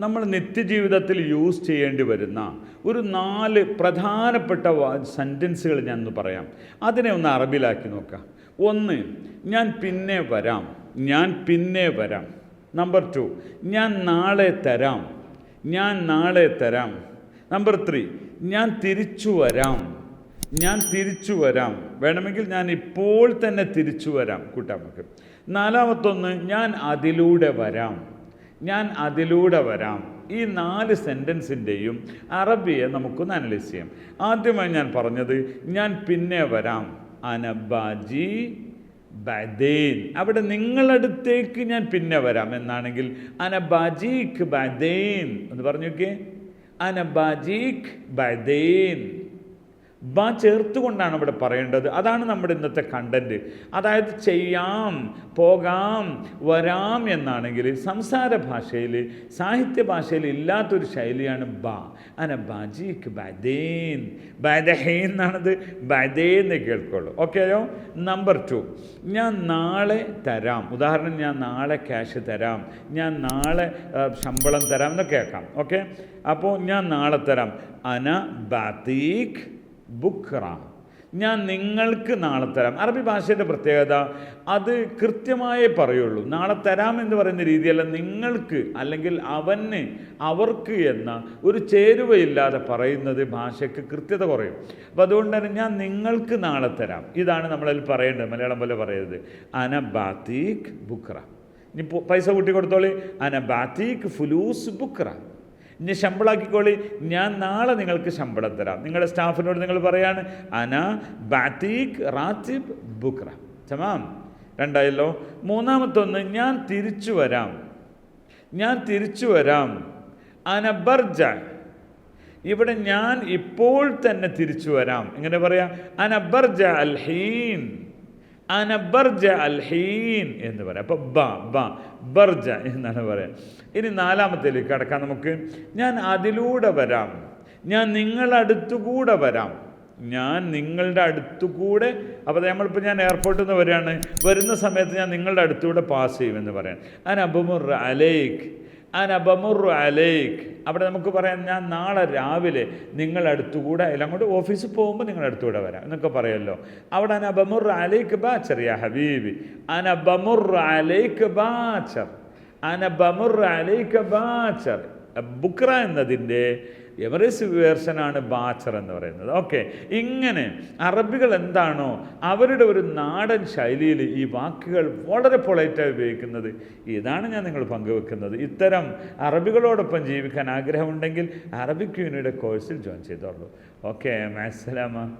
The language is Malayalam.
നമ്മൾ നിത്യജീവിതത്തിൽ യൂസ് ചെയ്യേണ്ടി വരുന്ന ഒരു നാല് പ്രധാനപ്പെട്ട സെന്റൻസുകൾ ഞാൻ പറയാം. അതിനെ ഒന്ന് അറബിലാക്കി നോക്കാം. ഒന്ന് ഞാൻ പിന്നെ വരാം. ഞാൻ പിന്നെ വരാം. നമ്പർ ടു ഞാൻ നാളെ തരാം. ഞാൻ നാളെ തരാം. നമ്പർ ത്രീ ഞാൻ തിരിച്ചു വരാം. ഞാൻ തിരിച്ചു വരാം. വേണമെങ്കിൽ ഞാൻ ഇപ്പോൾ തന്നെ തിരിച്ചു വരാം. കൂട്ടാമക്ക് നാലാമത്തൊന്ന് ഞാൻ അതിലൂടെ വരാം. ഞാൻ അതിലൂടെ വരാം. ഈ നാല് സെന്റൻസിന്റെയും അറബിയെ നമുക്കൊന്ന് അനലൈസ് ചെയ്യാം. ആദ്യമായി ഞാൻ പറഞ്ഞത് ഞാൻ പിന്നെ വരാം. അനബാജി ബദേൻ. അവിടെ നിങ്ങളടുത്തേക്ക് ഞാൻ പിന്നെ വരാം എന്നാണെങ്കിൽ അനബാജീഖ് ബദേൻ. എന്ന് പറഞ്ഞു നോക്കിയേ. അനബാജീഖ് ബദേൻ. ബ ചേർത്തുകൊണ്ടാണ് ഇവിടെ പറയേണ്ടത്. അതാണ് നമ്മുടെ ഇന്നത്തെ കണ്ടന്റ് അതായത് ചെയ്യാം പോകാം വരാം എന്നാണെങ്കിൽ സംസാര ഭാഷയിൽ സാഹിത്യ ഭാഷയിൽ ഇല്ലാത്തൊരു ശൈലിയാണ് ബാ. അന ബാജിക്ക് ബദേൻ. ബദഹേ എന്നാണത്. ബദേ എന്ന് കേൾക്കുള്ളൂ. ഓക്കെയോ നമ്പർ ടു ഞാൻ നാളെ തരാം. ഉദാഹരണം ഞാൻ നാളെ ക്യാഷ് തരാം. ഞാൻ നാളെ ശമ്പളം തരാം എന്നൊക്കെ കേൾക്കാം. ഓക്കെ അപ്പോൾ ഞാൻ നാളെ തരാം. അന ബാത്തീഖ് ബുക്ര ഞാൻ നിങ്ങൾക്ക് നാളെ തരാം. അറബി ഭാഷയുടെ പ്രത്യേകത അത് കൃത്യമായേ പറയുള്ളൂ. നാളെ തരാം എന്ന് പറയുന്ന രീതിയല്ല നിങ്ങൾക്ക് അല്ലെങ്കിൽ അവന് അവർക്ക് എന്ന ഒരു ചേരുവയില്ലാതെ പറയുന്നത് ഭാഷയ്ക്ക് കൃത്യത കുറയും. അപ്പം അതുകൊണ്ട് തന്നെ ഞാൻ നിങ്ങൾക്ക് നാളെ തരാം. ഇതാണ് നമ്മളതിൽ പറയേണ്ടത് മലയാളം പോലെ പറയരുത്. അന ബാത്തീഖ് ബുക്ര ഇനി പൈസ കൂട്ടി കൊടുത്തോളി. അന ബാത്തീഖ് ഫുലൂസ് ബുക്ര ഇനി ശമ്പളാക്കിക്കോളി. ഞാൻ നാളെ നിങ്ങൾക്ക് ശമ്പളം തരാം. നിങ്ങളുടെ സ്റ്റാഫിനോട് നിങ്ങൾ പറയാണ് അന ബാത്തീഖ് റാത്തിബ് ബുക്ര ചമാം രണ്ടായല്ലോ മൂന്നാമത്തൊന്ന് ഞാൻ തിരിച്ചു വരാം. ഞാൻ തിരിച്ചു വരാം. അന ബർജ. ഇവിടെ ഞാൻ ഇപ്പോൾ തന്നെ തിരിച്ചു വരാം. എങ്ങനെ പറയാം? അനബർജ അൽ ഹീൻ അനബർജ അൽഹീൻ എന്ന് പറയാം. അപ്പോൾ ബ ബ ബർജ എന്നാണ് പറയാം. ഇനി നാലാമത്തേലേക്ക് കടക്കാം നമുക്ക്. ഞാൻ അതിലൂടെ വരാം. ഞാൻ നിങ്ങളടുത്തുകൂടെ വരാം. ഞാൻ നിങ്ങളുടെ അടുത്തുകൂടെ അപ്പോൾ നമ്മളിപ്പോൾ ഞാൻ എയർപോർട്ടിൽ നിന്ന് വരികയാണ്. വരുന്ന സമയത്ത് ഞാൻ നിങ്ങളുടെ അടുത്തൂടെ പാസ് ചെയ്യുമെന്ന് പറയാം. അലേഖ് ആൻ അബമുർ അലേഖ് അവിടെ നമുക്ക് പറയാം ഞാൻ നാളെ രാവിലെ നിങ്ങളുടെ അടുത്തുകൂടെ എല്ലാം അങ്ങോട്ട് ഓഫീസിൽ പോകുമ്പോൾ നിങ്ങളുടെ അടുത്തുകൂടെ വരാം എന്നൊക്കെ പറയുമല്ലോ. അവിടെ അനബമുർ അലേക്ക് ബാ ചെറിയ ഹബീബി. അബമുർ അലേക്ക് ബാച്ചർ അനബമുർ അലേക്ക് ബാച്ചർ ബുക്ര എന്നതിന്റെ എവറേസ് വേർഷനാണ് ബാച്ചർ എന്ന് പറയുന്നത്. ഓക്കെ ഇങ്ങനെ അറബികൾ എന്താണോ അവരുടെ ഒരു നാടൻ ശൈലിയിൽ ഈ വാക്കുകൾ വളരെ പൊളൈറ്റായി ഉപയോഗിക്കുന്നത്. ഇതാണ് ഞാൻ നിങ്ങൾ പങ്കുവെക്കുന്നത്. ഇത്തരം അറബികളോടൊപ്പം ജീവിക്കാൻ ആഗ്രഹമുണ്ടെങ്കിൽ അറബിക് യൂണിയുടെ കോഴ്സിൽ ജോയിൻ ചെയ്തോളൂ. ഓക്കെ മാസലാമ